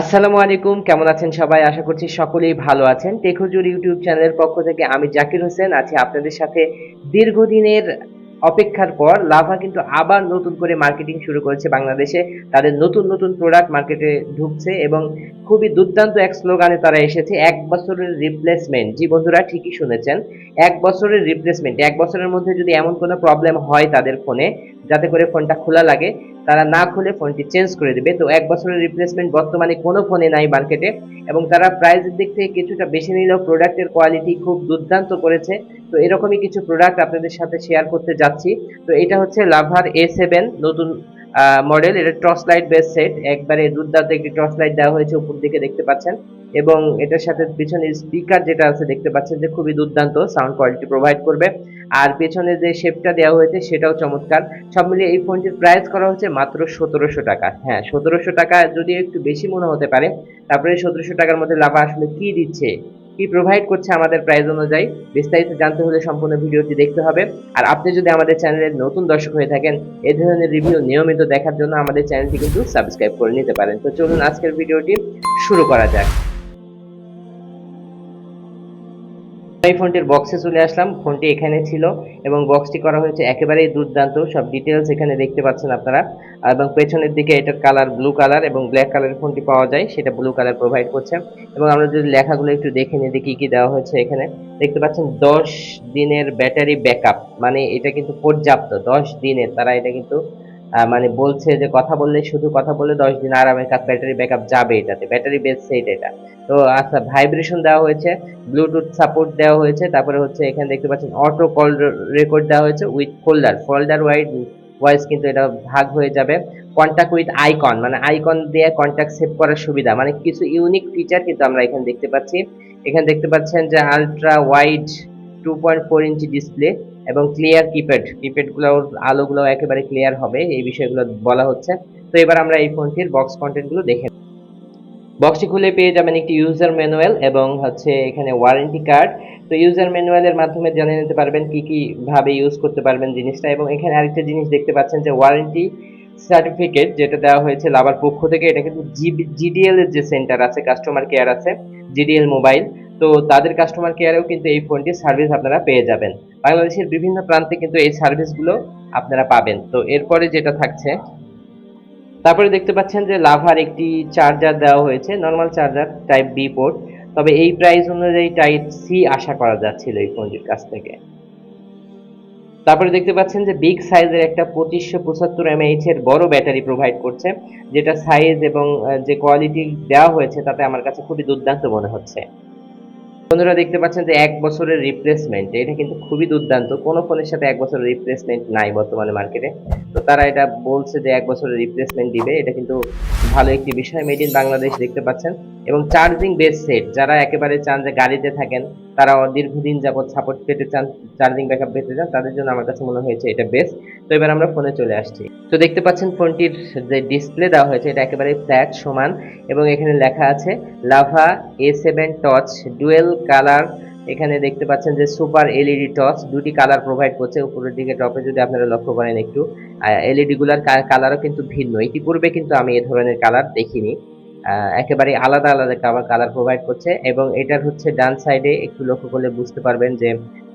আসসালামু আলাইকুম, কেমন আছেন সবাই? আশা করছি সকলেই ভালো আছেন। টেকহুজুর ইউটিউব চ্যানেলের পক্ষ থেকে আমি জাকির হোসেন, আছি আপনাদের সাথে। দীর্ঘদিনের অপেক্ষার পর লাভা কিন্তু আবার নতুন করে মার্কেটিং শুরু করেছে বাংলাদেশে। তাদের নতুন নতুন প্রোডাক্ট মার্কেটে ঢুকছে এবং খুবই দুর্দান্ত এক স্লোগানে তারা এসেছে, এক বছরের রিপ্লেসমেন্ট জি বন্ধুরা, ঠিকই শুনেছেন। এক বছরের রিপ্লেসমেন্ট এক বছরের মধ্যে যদি এমন কোনো প্রবলেম হয় তাদের ফোনে যাতে করে ফোনটা খোলা লাগে। তারা না খুলে ফোনটি চেঞ্জ করে দেবে। তো এক বছরের রিপ্লেসমেন্ট বর্তমানে কোনো ফোনে নাই মার্কেটে এবং তারা প্রাইসের দিক থেকে কিছুটা বেশি নিলেও প্রোডাক্টের কোয়ালিটি খুব দুর্দান্ত করেছে। তো এরকমই কিছু প্রোডাক্ট আপনাদের সাথে শেয়ার করতে যাচ্ছি। তো এটা হচ্ছে লাভার এ সেভেন নতুন মডেল এটা টর্চ লাইট বেস সেট একবারে দুর্দান্ত একটি টর্চ লাইট দেওয়া হয়েছে উপর দিকে দেখতে পাচ্ছেন। এবং এটার সাথে পিছনে স্পিকার যেটা আছে দেখতে পাচ্ছেন যে খুবই দুর্দান্ত সাউন্ড কোয়ালিটি প্রোভাইড করবে। আর পেছনে যে শেপটা দেওয়া হয়েছে সেটাও চমৎকার। সব মিলিয়ে এই ফোনটির প্রাইস করা হচ্ছে মাত্র সতেরোশো টাকা। হ্যাঁ সতেরোশো টাকা যদি একটু বেশি মনে হতে পারে, তারপরে সতেরোশো টাকার মধ্যে লাভা আসলে কি দিচ্ছে? কি প্রোভাইড করছে আমাদের প্রাইস অনুযায়ী, বিস্তারিত জানতে হলে সম্পূর্ণ ভিডিওটি দেখতে হবে। আর আপনি যদি আমাদের চ্যানেলের নতুন দর্শক হয়ে থাকেন, এ ধরনের রিভিউ নিয়মিত দেখার জন্য আমাদের চ্যানেলটি কিন্তু সাবস্ক্রাইব করে নিতে পারেন। তো চলুন আজকের ভিডিওটি শুরু করা যাক। এই ফোনটির বক্সে চলে আসলাম। ফোনটি এখানে ছিল এবং বক্সটি করা হয়েছে একেবারেই দুর্দান্ত। সব ডিটেলস এখানে দেখতে পাচ্ছেন আপনারা। এবং পেছনের দিকে এটার কালার ব্লু কালার এবং ব্ল্যাক কালারের ফোনটি পাওয়া যায়। সেটা ব্লু কালার প্রোভাইড করছে। এবং আমরা যদি লেখাগুলো একটু দেখে নিই কি কী দেওয়া হয়েছে এখানে। দেখতে পাচ্ছেন, দশ দিনের ব্যাটারি ব্যাকআপ মানে এটা কিন্তু পর্যাপ্ত। দশ দিনের, তারা এটা কিন্তু মানে বলছে যে কথা বললে শুধু কথা বললে দশ দিন আরামে কাজ ব্যাটারি ব্যাকআপ যাবে এটাতে ব্যাটারি বেস সেট এটা। তো আচ্ছা ভাইব্রেশন দেওয়া হয়েছে ব্লুটুথ সাপোর্ট দেওয়া হয়েছে, তারপরে হচ্ছে এখানে দেখতে পাচ্ছেন অটো কল রেকর্ড দেওয়া হয়েছে with folder folder wide voice কিন্তু এটা ভাগ হয়ে যাবে। কন্ট্যাক্ট উইথ আইকন মানে আইকন দিয়ে কন্ট্যাক্ট সেভ করার সুবিধা মানে কিছু ইউনিক ফিচার কিন্তু আমরা এখানে দেখতে পাচ্ছি। এখানে দেখতে পাচ্ছেন যে ultra wide two point four inch display এবং ক্লিয়ার কিপ্যাড কিপ্যাডগুলোর আলোগুলো একেবারে ক্লিয়ার হবে, এই বিষয়গুলো বলা হচ্ছে। তো এবার আমরা এই ফোনটির বক্স কন্টেন্টগুলো দেখে বক্সটি খুলে পেয়ে যাবেন একটি ইউজার ম্যানুয়াল এবং হচ্ছে এখানে ওয়ারেন্টি কার্ড তো ইউজার ম্যানুয়ালের মাধ্যমে জেনে নিতে পারবেন কি কি ভাবে ইউজ করতে পারবেন জিনিসটা এবং এখানে আরেকটা জিনিস দেখতে পাচ্ছেন যে ওয়ারেন্টি সার্টিফিকেট যেটা দেওয়া হয়েছে লাভার পক্ষ থেকে, এটা কিন্তু জিডিএল এর যে সেন্টার আছে কাস্টমার কেয়ার আছে জিডিএল মোবাইল তো তাদের কাস্টমার কেয়ারেও কিন্তু এই ফোনটির সার্ভিস আপনারা পেয়ে যাবেন। বাংলাদেশের বিভিন্ন প্রান্তে কিন্তু এই সার্ভিসগুলো আপনারা পাবেন। তো এরপরে যেটা থাকছে, তারপরে দেখতে পাচ্ছেন যে লাভার একটি চার্জার দেওয়া হয়েছে normal charger type B port তবে এই প্রাইস অনুযায়ী টাইপ সি আশা করা যাচ্ছিল এই ফোনটির কাছ থেকে। তারপরে দেখতে পাচ্ছেন যে বিগ সাইজের একটা পঁচিশশো পঁচাত্তর এমএইচ এর বড় ব্যাটারি প্রোভাইড করছে, যেটা সাইজ এবং যে কোয়ালিটি দেওয়া হয়েছে, তাতে আমার কাছে খুবই দুর্দান্ত মনে হচ্ছে। বন্ধুরা দেখতে পাচ্ছেন যে এক বছরের রিপ্লেসমেন্ট এটা কিন্তু খুবই দুর্দান্ত। কোনো ফোনের সাথে এক বছরের রিপ্লেসমেন্ট নাই বর্তমানে মার্কেটে তো তারা এটা বলছে যে এক বছরের রিপ্লেসমেন্ট দিবে। এটা কিন্তু ভালো একটি বিষয় মেড ইন বাংলাদেশ, দেখতে পাচ্ছেন। এবং চার্জিং বেস সেট যারা একেবারে চান যে গাড়িতে থাকেন তারা দীর্ঘদিন যাবৎ সাপোর্ট পেতে চান চার্জিং ব্যাকআপ পেতে চান, তাদের জন্য আমার কাছে মনে হয়েছে এটা বেস্ট তো এবার আমরা ফোনে চলে আসছি। তো দেখতে পাচ্ছেন ফোনটির যে ডিসপ্লে দেওয়া হয়েছে, এটা একেবারে ফ্ল্যাট সমান এবং এখানে লেখা আছে Lava A seven torch dual colour এখানে দেখতে পাচ্ছেন যে সুপার এলইডি টচ দুটি কালার প্রোভাইড করছে। উপরের দিকে টপে যদি আপনারা লক্ষ্য করেন একটু এলইডি গুলার কালারও কিন্তু ভিন্ন। ইতিপূর্বে কিন্তু আমি এ ধরনের কালার দেখিনি। একেবারে আলাদা আলাদা কাভার কালার প্রোভাইড করছে এবং এটার হচ্ছে ডান সাইডে একটু লক্ষ্য করলে বুঝতে পারবেন যে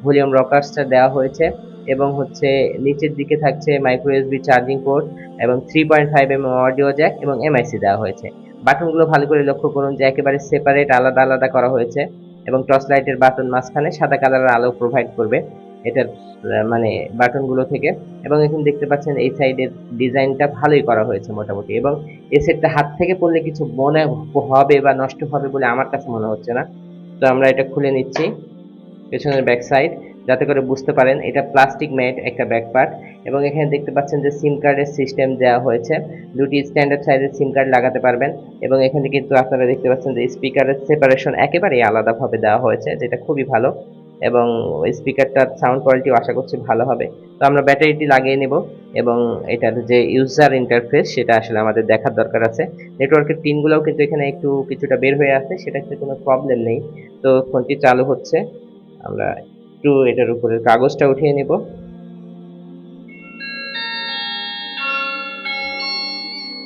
ভলিউম রকার্সটা দেওয়া হয়েছে এবং হচ্ছে নিচের দিকে থাকছে মাইক্রো এসবি চার্জিং পোর্ট এবং three point five mm audio jack এবং এমআইসি দেওয়া হয়েছে। বাটনগুলো ভালো করে লক্ষ্য করুন যে একেবারে সেপারেট আলাদা আলাদা করা হয়েছে এবং টর্চ লাইটের বাটন মাঝখানে সাদা কালারের আলো প্রোভাইড করবে। এটার মানে বাটনগুলো থেকে। এবং এখানে দেখতে পাচ্ছেন এই সাইডের ডিজাইনটা ভালোই করা হয়েছে মোটামুটি। এবং এই সেটটা হাত থেকে পড়লে কিছু মনে হবে বা নষ্ট হবে বলে আমার কাছে মনে হচ্ছে না। তো আমরা এটা খুলে নিচ্ছি পেছনের ব্যাক সাইড যাতে করে বুঝতে পারেন এটা প্লাস্টিক ম্যাট একটা ব্যাক পার্ট এবং এখানে দেখতে পাচ্ছেন যে সিম কার্ডের সিস্টেম দেওয়া হয়েছে। দুটি স্ট্যান্ডার্ড সাইজের সিম কার্ড লাগাতে পারবেন। এবং এখানে কিন্তু আপনারা দেখতে পাচ্ছেন যে স্পিকারের সেপারেশন একেবারেই আলাদাভাবে দেওয়া হয়েছে, যেটা খুবই ভালো। এবং স্পিকারটার সাউন্ড কোয়ালিটিও আশা করছি ভালো হবে। তো আমরা ব্যাটারিটি লাগিয়ে নেব এবং এটার যে ইউজার ইন্টারফেস সেটা আসলে আমাদের দেখার দরকার আছে। নেটওয়ার্কের পিনগুলোও কিন্তু এখানে একটু কিছুটা বের হয়ে আছে সেটা কিন্তু কোনো প্রবলেম নেই। তো ফোনটি চালু হচ্ছে। আমরা একটু এটার উপরে কাগজটা উঠিয়ে নেব।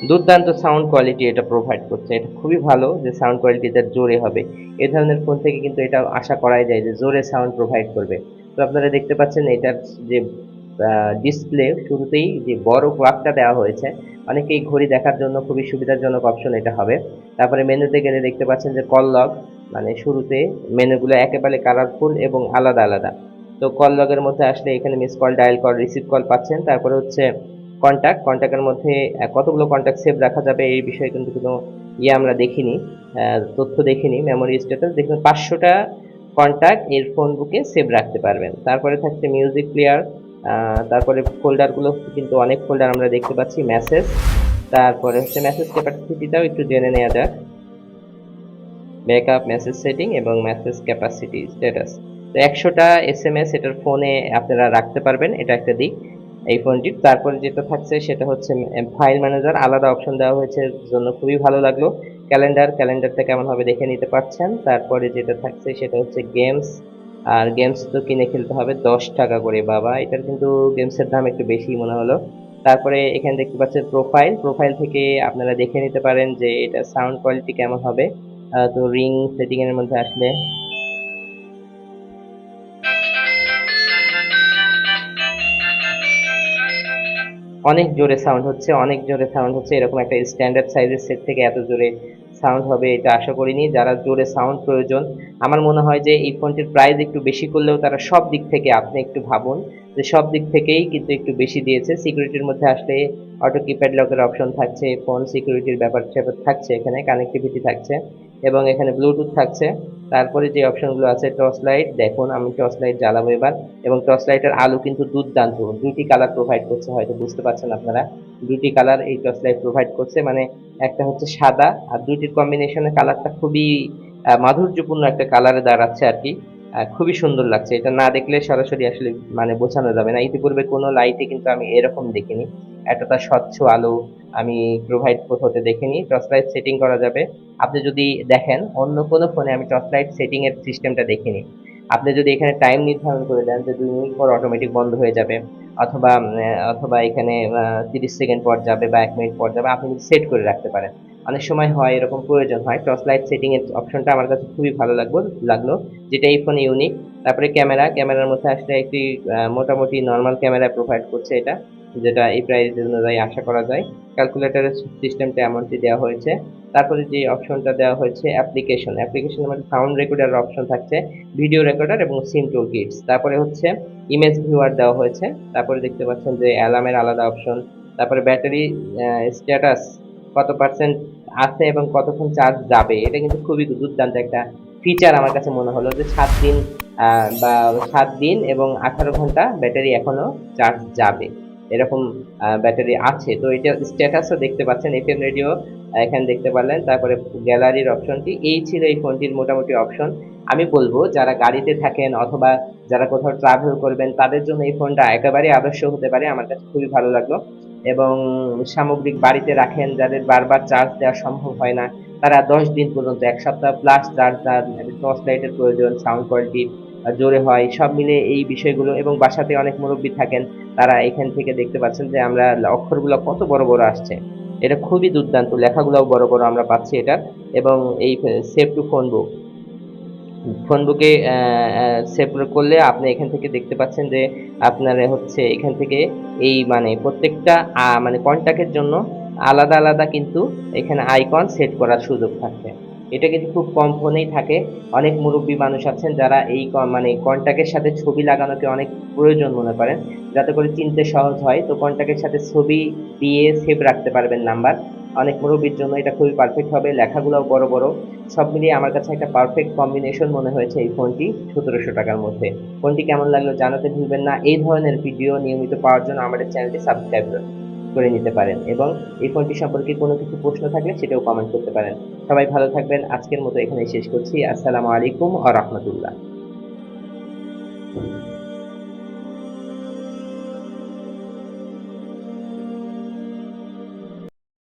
দুর্দান্ত সাউন্ড কোয়ালিটি এটা প্রোভাইড করছে। এটা খুবই ভালো যে সাউন্ড কোয়ালিটি তার জোরে হবে। এই ধরনের ফোন থেকে কিন্তু এটা আশা করাই যায় যে জোরে সাউন্ড প্রোভাইড করবে। তো আপনারা দেখতে পাচ্ছেন এটার যে ডিসপ্লে শুরুতেই যে বড় ক্লাকটা দেওয়া হয়েছে, অনেকেই ঘড়ি দেখার জন্য খুবই সুবিধাজনক অপশন এটা হবে। তারপরে মেনুতে গেলে দেখতে পাচ্ছেন যে কল লগ মানে শুরুতে মেনুগুলো একেবারে কালারফুল এবং আলাদা আলাদা। তো কল লগের মধ্যে আসলে এখানে miss call dial call receive call পাচ্ছেন। তারপরে হচ্ছে কন্ট্যাক্ট কন্ট্যাক্টের মধ্যে কতগুলো কন্ট্যাক্ট সেভ রাখা যাবে এই বিষয়ে কিন্তু কোনো ইয়ে আমরা দেখিনি। তথ্য দেখিনি মেমোরি স্ট্যাটাস দেখুন, পাঁচশোটা কন্ট্যাক্ট এর ফোন বুকে সেভ রাখতে পারবেন। তারপরে থাকছে মিউজিক প্লেয়ার তারপরে ফোল্ডারগুলো কিন্তু অনেক ফোল্ডার আমরা দেখতে পাচ্ছি মেসেজ তারপরে হচ্ছে মেসেজ ক্যাপাসিটিটাও একটু জেনে নেওয়া যাক। ব্যাকআপ মেসেজ সেটিং এবং মেসেজ ক্যাপাসিটি স্ট্যাটাস তো একশোটা এস এম এস এটার ফোনে আপনারা রাখতে পারবেন, এটা একটা দিক। এই ফোনটির তারপরে যেটা থাকছে সেটা হচ্ছে ফাইল ম্যানেজার আলাদা অপশন দেওয়া হয়েছে জন্য খুবই ভালো লাগল। ক্যালেন্ডার ক্যালেন্ডারটা কেমন হবে দেখে নিতে পারছেন। তারপরে যেটা থাকছে সেটা হচ্ছে গেমস আর গেমস তো কিনে খেলতে হবে দশ টাকা করে, বাবা। এটার কিন্তু গেমসের দাম একটু বেশি মনে হলো। তারপরে এখানে দেখতে পাচ্ছেন প্রোফাইল প্রোফাইল থেকে আপনারা দেখে নিতে পারেন যে এটা সাউন্ড কোয়ালিটি কেমন হবে। তো রিং সেটিং এর মধ্যে আসলে অনেক জোরে সাউন্ড হচ্ছে, অনেক জোরে সাউন্ড হচ্ছে। এরকম একটা স্ট্যান্ডার্ড সাইজের সেট থেকে এত জোরে সাউন্ড হবে এটা আশা করিনি। যারা জোরে সাউন্ড প্রয়োজন, আমার মনে হয় যে এই ফোনটির প্রাইস একটু বেশি করলেও তারা সব দিক থেকে আপনি একটু ভাবুন যে সব দিক থেকেই কিন্তু একটু বেশি দিয়েছে। সিকিউরিটির মধ্যে আসলে অটো কিপ্যাড লকের অপশন থাকছে ফোন সিকিউরিটির ব্যাপার থাকছে, এখানে কানেক্টিভিটি থাকছে এবং এখানে ব্লুটুথ থাকছে। তারপরে যে অপশনগুলো আছে টর্চ লাইট, দেখুন আমি টর্চ লাইট জ্বালাবো এবার। এবং টর্চ লাইটের আলো কিন্তু দুর্দান্ত। দুইটি কালার প্রোভাইড করছে, হয়তো বুঝতে পারছেন আপনারা। দুইটি কালার এই টর্চ লাইট প্রোভাইড করছে মানে একটা হচ্ছে সাদা আর দুইটির কম্বিনেশনের কালারটা খুবই মাধুর্যপূর্ণ একটা কালারে দাঁড়াচ্ছে আর কি। খুবই সুন্দর লাগছে। এটা না দেখলে সরাসরি আসলে মানে বোঝানো যাবে না। ইতিপূর্বে কোনো লাইটে কিন্তু আমি এরকম দেখিনি। এতটা স্বচ্ছ আলো আমি প্রোভাইড হতে দেখিনি টর্চ লাইট সেটিং করা যাবে। আপনি যদি দেখেন, অন্য কোনো ফোনে আমি টর্চ লাইট সেটিং এর সিস্টেমটা দেখিনি। আপনি যদি এখানে টাইম নির্ধারণ করে দেন যে দুই মিনিট পর অটোমেটিক বন্ধ হয়ে যাবে, অথবা অথবা এখানে তিরিশ সেকেন্ড পর যাবে বা এক মিনিট পর যাবে, আপনি সেট করে রাখতে পারেন। অনেক সময় হয় এরকম প্রয়োজন হয় টর্চ লাইট সেটিং এর অপশনটা আমার কাছে খুবই ভালো লাগল লাগল, যেটা এই ফোনে ইউনিক তারপরে ক্যামেরা ক্যামেরার মধ্যে আসলে একটি মোটামুটি নর্মাল ক্যামেরা প্রোভাইড করছে এটা। যেটা এই প্রাইস অনুযায়ী আশা করা যায়। ক্যালকুলেটরের সিস্টেমটা এমনটি দেওয়া হয়েছে। তারপরে যে অপশনটা দেওয়া হয়েছে অ্যাপ্লিকেশন অ্যাপ্লিকেশনের মধ্যে সাউন্ড রেকর্ডার অপশন থাকছে ভিডিও রেকর্ডার এবং সিম টুল কিটস তারপরে হচ্ছে ইমেজ ভিউয়ার দেওয়া হয়েছে। তারপরে দেখতে পাচ্ছেন যে অ্যালার্মের আলাদা অপশন তারপরে ব্যাটারি স্ট্যাটাস কত পার্সেন্ট আছে এবং কতক্ষণ চার্জ যাবে? এটা কিন্তু খুবই দুর্দান্ত একটা ফিচার আমার কাছে মনে হলো যে সাত দিন বা সাত দিন এবং আঠারো ঘণ্টা ব্যাটারি এখনও চার্জ যাবে। এরকম ব্যাটারি আছে। তো এটা স্ট্যাটাসও দেখতে পাচ্ছেন এফএম রেডিও এখানে দেখতে পারলেন। তারপরে গ্যালারির অপশনটি এই ছিল এই ফোনটির মোটামুটি অপশন আমি বলব, যারা গাড়িতে থাকেন অথবা যারা কোথাও ট্রাভেল করবেন, তাদের জন্য এই ফোনটা একেবারে আদর্শ হতে পারে। আমার কাছে খুবই ভালো লাগল। এবং সামগ্রিক বাড়িতে রাখেন, যাদের বারবার চার্জ দেওয়া সম্ভব হয় না, তারা দশ দিন পর্যন্ত, এক সপ্তাহ প্লাস চার্জ টর্চ লাইটের প্রয়োজন সাউন্ড কোয়ালিটি জোরে হয়। সব মিলে এই বিষয়গুলো এবং বাসাতে অনেক মুরব্বী থাকেন, তারা এখান থেকে দেখতে পাচ্ছেন যে আমরা অক্ষরগুলো কত বড় বড় আসছে। এটা খুবই দুর্দান্ত, লেখাগুলোও বড় বড় আমরা পাচ্ছি এটা এবং এই save to phone book phone বুকে সেভ করলে আপনি এখান থেকে দেখতে পাচ্ছেন যে আপনার হচ্ছে এখান থেকে এই মানে প্রত্যেকটা মানে কন্ট্যাক্টের জন্য আলাদা আলাদা কিন্তু এখানে আইকন সেট করার সুযোগ থাকছে এটা কিন্তু খুব কম ফোনেই থাকে। অনেক মুরব্বী মানুষ আছেন যারা এই মানে কন্ট্যাক্টের সাথে ছবি লাগানোকে অনেক প্রয়োজন মনে করেন। যাতে করে চিনতে সহজ হয়, তো কন্ট্যাক্টের সাথে ছবি দিয়ে সেভ রাখতে পারবেন নাম্বার। অনেক মুরব্বীর জন্য এটা খুবই পারফেক্ট হবে। লেখাগুলোও বড় বড়। সব মিলিয়ে আমার কাছে একটা পারফেক্ট কম্বিনেশন মনে হয়েছে এই ফোনটি সতেরোশো টাকার মধ্যে। ফোনটি কেমন লাগল জানাতে ভুলবেন না। এই ধরনের ভিডিও নিয়মিত পাওয়ার জন্য আমাদের চ্যানেলটি সাবস্ক্রাইব করে নিতে পারেন এবং এই ফোনটি সম্পর্কে কোনো কিছু প্রশ্ন থাকলে সেটাও কমেন্ট করতে পারেন। সবাই ভালো থাকবেন। আজকের মতো এখানে শেষ করছি। আসসালামু আলাইকুম আ রহমতুল্লাহ।